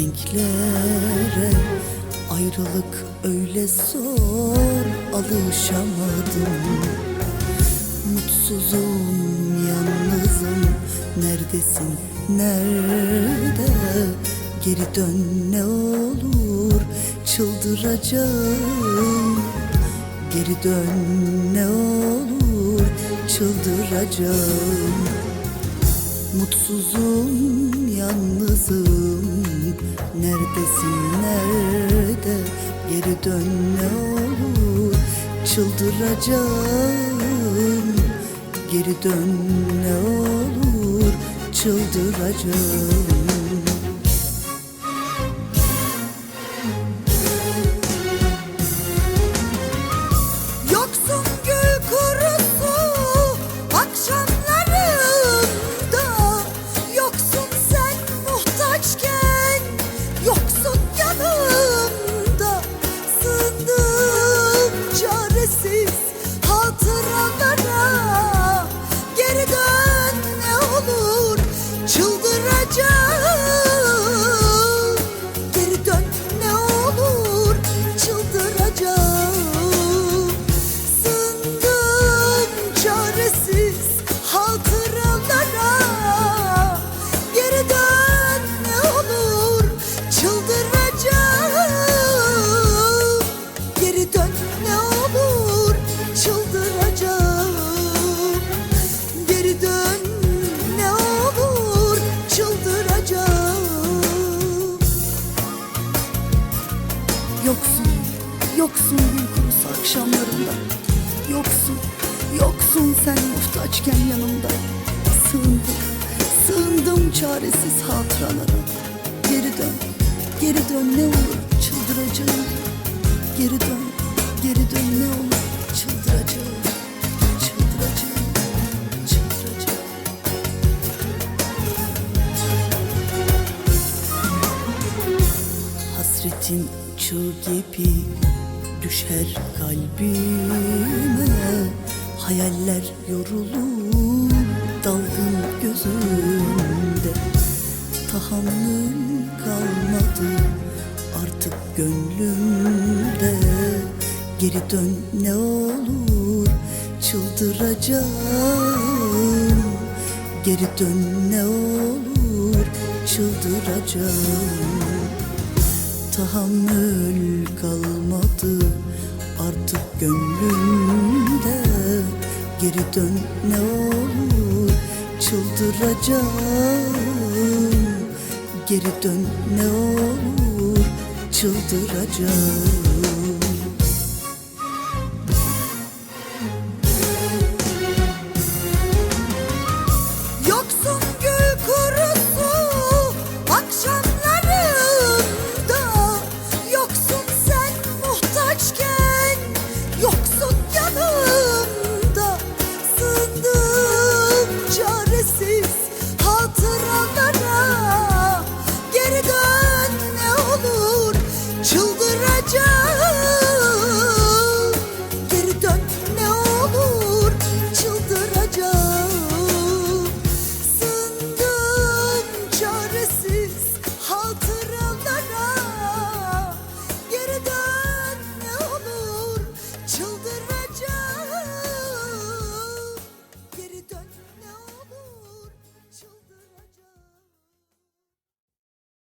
renklere Ayrılık öyle zor alışamadım. Mutsuzum yalnızım neredesin nerede? Geri dön ne olur çıldıracağım. Geri dön ne olur çıldıracağım. Mutsuzum, yalnızım Neredesin, nerede? Geri dön ne olur. Çıldıracağım. Geri dön ne olur. Çıldıracağım Yoksun, yoksun gün kurusu akşamlarında. Yoksun, yoksun sen muhtaçken yanımda. Sığındım, sığındım çaresiz hatıralara. Geri dön, geri dön ne olur çıldıracağım. Geri dön, geri dön ne olur çıldıracağım. Hasretin çığ gibi düşer kalbime. Hayaller yorulur dalgın gözümde. Tahammül kalmadı artık gönlümde. Geri dön ne olur çıldıracağım. Geri dön ne olur çıldıracağım Tahammül kalmadı. Artık gönlümde Geri dön ne olur. Çıldıracağım. Geri dön ne olur. Çıldıracağım